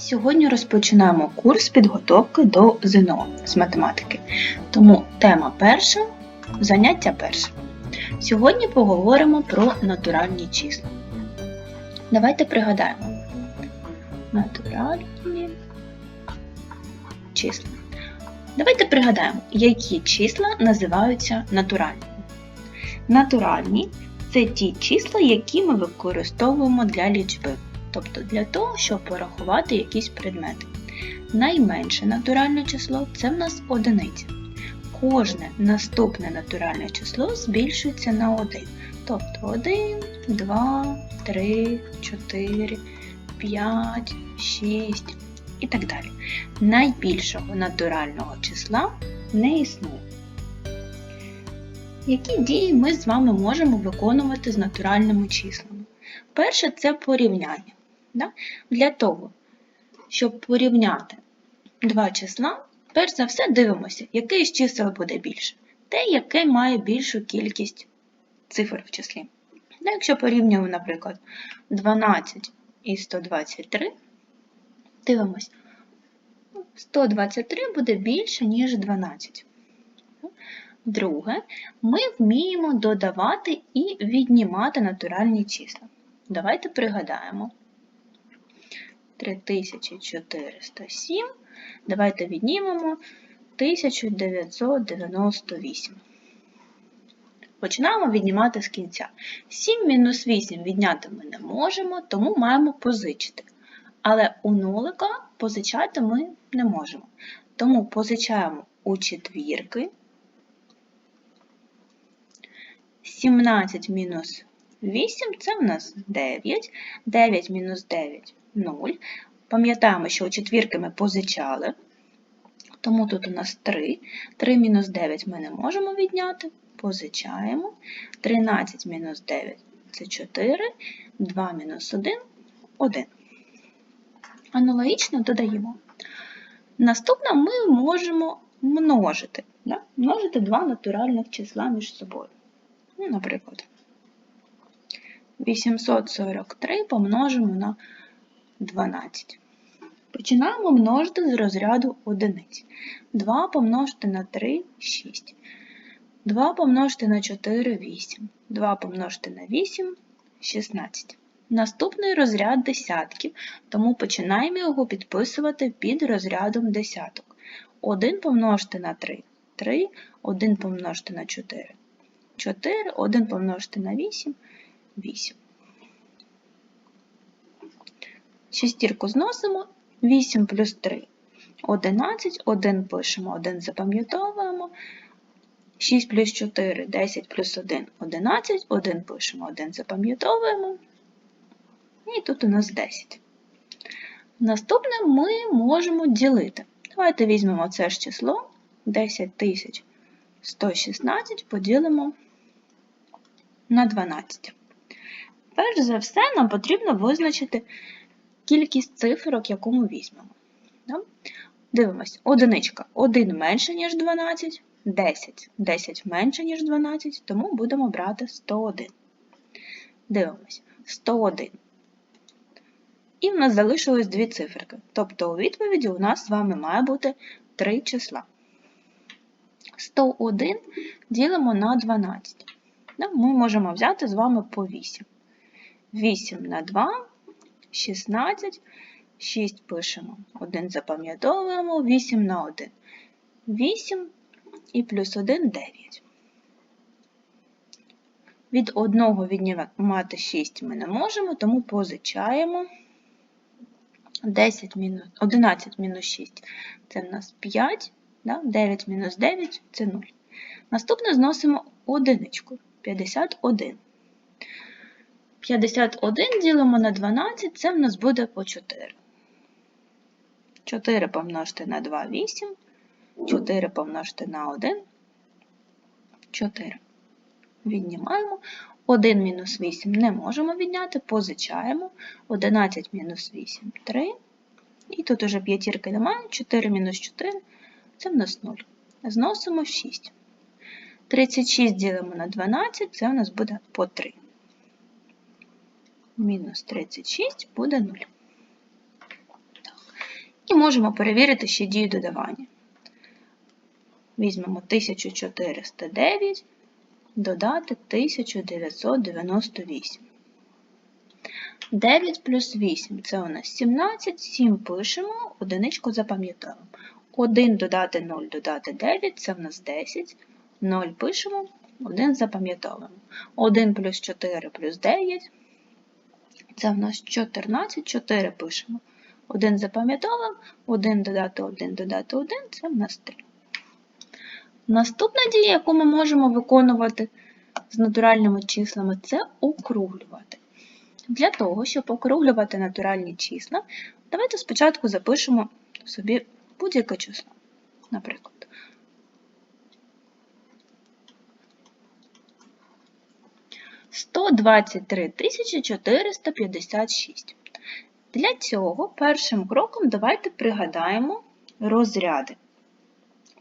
Сьогодні розпочинаємо курс підготовки до ЗНО з математики. Тому тема перша, заняття перше. Сьогодні поговоримо про натуральні числа. Давайте пригадаємо. Натуральні числа. Давайте пригадаємо, які числа називаються натуральними. Натуральні це ті числа, які ми використовуємо для лічби, тобто для того, щоб порахувати якісь предмети. Найменше натуральне число це в нас одиниця. Кожне наступне натуральне число збільшується на 1. Тобто 1, 2, 3, 4, 5, 6 і так далі. Найбільшого натурального числа не існує. Які дії ми з вами можемо виконувати з натуральними числами? Перше це порівняння. Для того, щоб порівняти два числа, перш за все дивимося, який з чисел буде більше. Те, яке має більшу кількість цифр в числі. Ну, якщо порівнюємо, наприклад, 12 і 123, дивимось, 123 буде більше, ніж 12. Друге, ми вміємо додавати і віднімати натуральні числа. Давайте пригадаємо. 3407. Давайте віднімемо 1998. Починаємо віднімати з кінця. 7 мінус 8 відняти ми не можемо, тому маємо позичити. Але у нулика позичати ми не можемо. Тому позичаємо у четвірки. 17 мінус 8 це в нас 9. 9 мінус 9 0. Пам'ятаємо, що у четвірки ми позичали, тому тут у нас 3. 3 мінус 9 ми не можемо відняти, позичаємо. 13 мінус 9 це 4, 2 мінус 1 1. Аналогічно додаємо. Наступне ми можемо множити. Да? Множити два натуральних числа між собою. Ну, Наприклад, 843 помножимо на 12. Починаємо множити з розряду одиниць. 2 помножити на 3 6. 2 помножити на 4 8. 2 помножити на 8 16. Наступний розряд десятків, тому починаємо його підписувати під розрядом десяток. 1 помножити на 3 3, 1 помножити на 4 4, 1 помножити на 8 8. Шістірку зносимо, 8 плюс 3 11, 1 пишемо, 1 запам'ятовуємо. 6 плюс 4 10 плюс 1 11, 1 пишемо, 1 запам'ятовуємо. І тут у нас 10. Наступне ми можемо ділити. Давайте візьмемо це ж число 10116 поділимо на 12. Перш за все, нам потрібно визначити кількість цифрок, яку ми візьмемо. Дивимось, одиничка 1 менше, ніж 12, 10, 10 менше, ніж 12, тому будемо брати 101. Дивимось, 101. І в нас залишилось дві циферки. Тобто у відповіді у нас з вами має бути три числа. 101 ділимо на 12. Ми можемо взяти з вами по 8. 8 на 2, 16, 6 пишемо. 1 запам'ятовуємо, 8 на 1. 8 і плюс 1 9. Від 1 віднімати 6 ми не можемо, тому позичаємо. 10 мінус, 11 мінус 6 це в нас 5, да? 9 мінус 9 це 0. Наступне зносимо одиничку 51. 51 ділимо на 12, це в нас буде по 4. 4 помножити на 2 8, 4 помножити на 1 4. Віднімаємо. 1 мінус 8 не можемо відняти, позичаємо. 11 мінус 8 3. І тут уже п'ятірки немає, 4 мінус 4 це в нас 0. Зносимо 6. 36 ділимо на 12, це у нас буде по 3. Мінус 36 буде 0. Так. І можемо перевірити ще дію додавання. Візьмемо 1409, додати 1998. 9 плюс 8 це у нас 17, 7 пишемо, одиничку запам'ятовуємо. 1 додати 0 додати 9 це в нас 10, 0 пишемо, 1 запам'ятовуємо. 1 плюс 4 плюс 9 це в нас 14, 4 пишемо. 1 запам'ятовуємо, 1 додати 1 додати 1 це в нас 3. Наступна дія, яку ми можемо виконувати з натуральними числами, це округлювати. Для того, щоб округлювати натуральні числа, давайте спочатку запишемо собі будь-яке число. Наприклад, сто двадцять три тисячі чотириста п'ятдесят шість. Для цього першим кроком давайте пригадаємо розряди.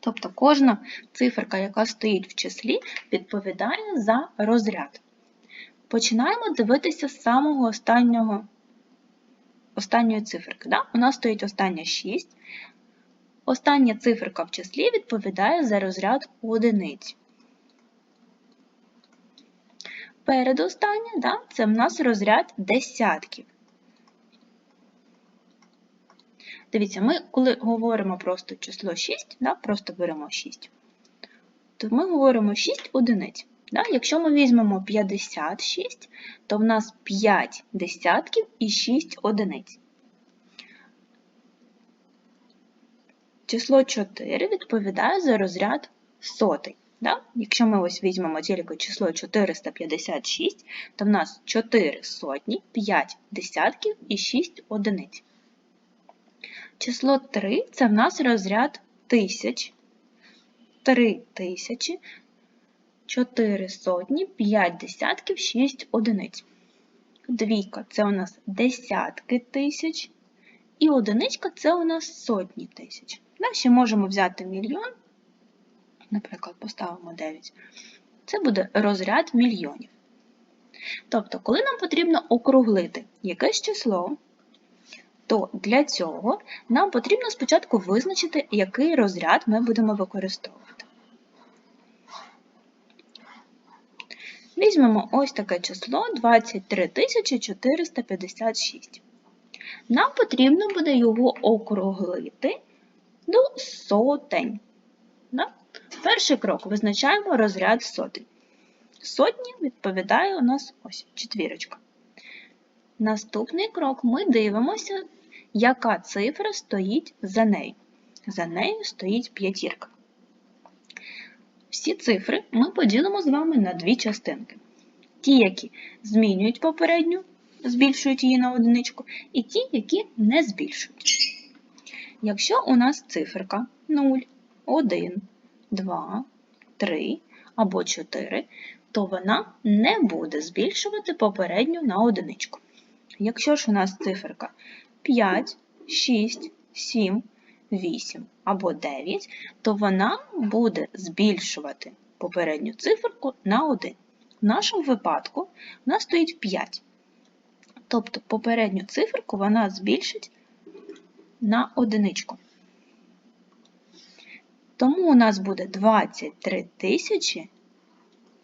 Тобто кожна циферка, яка стоїть в числі, відповідає за розряд. Починаємо дивитися з самого останнього, останньої циферки. Да? У нас стоїть остання 6. Остання циферка в числі відповідає за розряд одиниць. Передостання да, це в нас розряд десятків. Дивіться, ми, коли говоримо просто число 6, да, просто беремо 6, то ми говоримо 6 одиниць. Да? Якщо ми візьмемо 56, то в нас 5 десятків і 6 одиниць. Число 4 відповідає за розряд сотий. Да? Якщо ми ось візьмемо тільки число 456, то в нас 4 сотні, 5 десятків і 6 одиниць. Число 3 це в нас розряд тисяч, 3 тисячі, 4 сотні, 5 десятків, 6 одиниць. Двійка це у нас десятки тисяч. І одиничка це у нас сотні тисяч. Далі можемо взяти мільйон, наприклад, поставимо 9. Це буде розряд мільйонів. Тобто, коли нам потрібно округлити якесь число, то для цього нам потрібно спочатку визначити, який розряд ми будемо використовувати. Візьмемо ось таке число 23 456. Нам потрібно буде його округлити до сотень. Перший крок визначаємо розряд сотень. Сотні відповідає у нас ось четвірочка. Наступний крок ми дивимося, яка цифра стоїть за нею. За нею стоїть п'ятірка. Всі цифри ми поділимо з вами на дві частинки. Ті, які змінюють попередню, збільшують її на одиничку, і ті, які не збільшують. Якщо у нас циферка 0, 1, 2, 3 або 4, то вона не буде збільшувати попередню на одиничку. Якщо ж у нас циферка 5, 6, 7, 8 або 9, то вона буде збільшувати попередню циферку на 1. В нашому випадку у нас стоїть 5. Тобто попередню циферку вона збільшить на одиничку. Тому у нас буде 23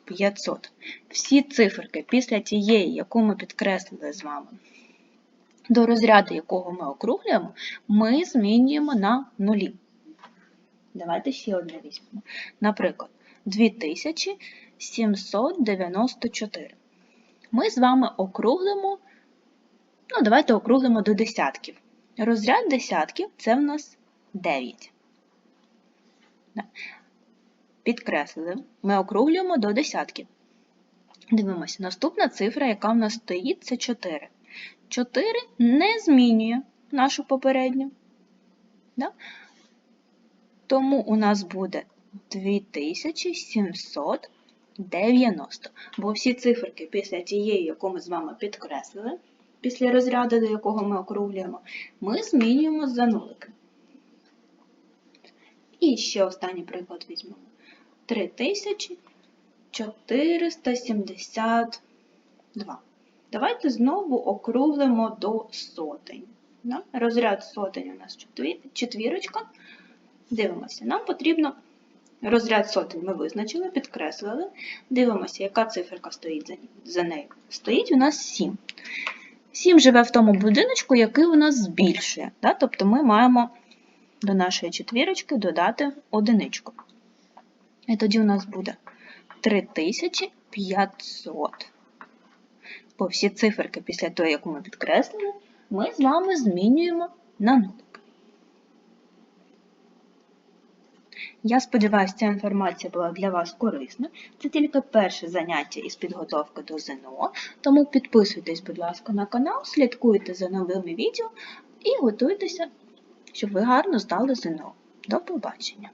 500. Всі циферки після тієї, яку ми підкреслили з вами, до розряду якого ми округлюємо, ми змінюємо на нулі. Давайте ще одне візьмемо. Наприклад, 2794. Ми з вами округлимо, ну, давайте округлимо до десятків. Розряд десятків це в нас 9. Підкреслили, ми округлюємо до десятків. Дивимося, наступна цифра, яка в нас стоїть, це 4. 4 не змінює нашу попередню. Да? Тому у нас буде 2790. Бо всі циферки після тієї, яку ми з вами підкреслили, після розряду, до якого ми округлюємо, ми змінюємо за нулики. І ще останній приклад візьмемо. 3472. Давайте знову округлимо до сотень. Розряд сотень у нас четвірочка. Дивимося, нам потрібно розряд сотень ми визначили, підкреслили. Дивимося, яка циферка стоїть за, за нею. Стоїть у нас 7. 7 живе в тому будиночку, який у нас збільшує. Тобто ми маємо до нашої четвірочки додати одиничку. І тоді у нас буде 3500. Бо всі циферки після того, яку ми підкреслили, ми з вами змінюємо на нулик. Я сподіваюся, ця інформація була для вас корисна. Це тільки перше заняття із підготовки до ЗНО, тому підписуйтесь, будь ласка, на канал, слідкуйте за новими відео і готуйтеся, щоб ви гарно здали ЗНО. До побачення!